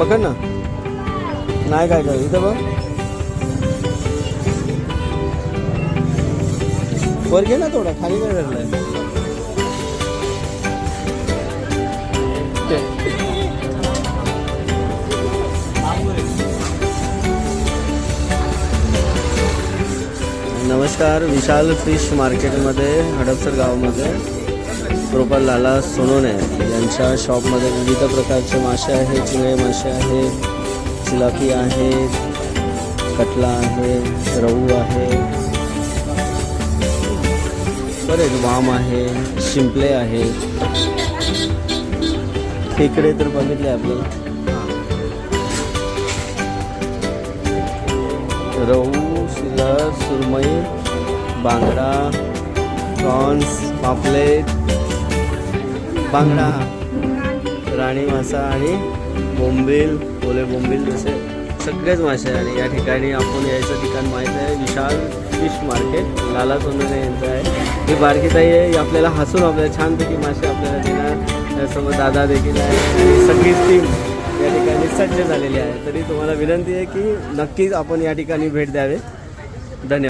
पकड ना. नाही काय काय इथं बघ. वर घे ना थोडा खाली काय धरलाय नमस्कार विशाल फिश मार्केटमध्ये हडपसर गावामध्ये. प्रोपर लाला सोनवणे यांच्या शॉपमध्ये विविध प्रकारचे मासे आहेत. चिंगळे मासे आहेत चिलापी आहे कटला आहे रहू आहे. बरेच वाम आहे शिंपले आहे. खेकडे तर बघितले आपल्याला. रहू सिलर सुरमई बांगडा प्रॉन्स पापलेट बांगडा राणी मासा आणि बोंबील ओले बोंबील जसे सगळेच मासे आणि या ठिकाणी आपण यायचं ठिकाण माहीत आहे विशाल फिश मार्केट लाला सोनवणे यांचं आहे. ही बारकीताई आहे आपल्याला हसून आपल्याला छानपैकी मासे आपल्याला देणार त्यासोबत दादा देखील आहे आणि सगळीच टीम या ठिकाणी सज्ज झालेली आहे. तरी तुम्हाला विनंती आहे की नक्कीच आपण या ठिकाणी भेट द्यावे. धन्यवाद.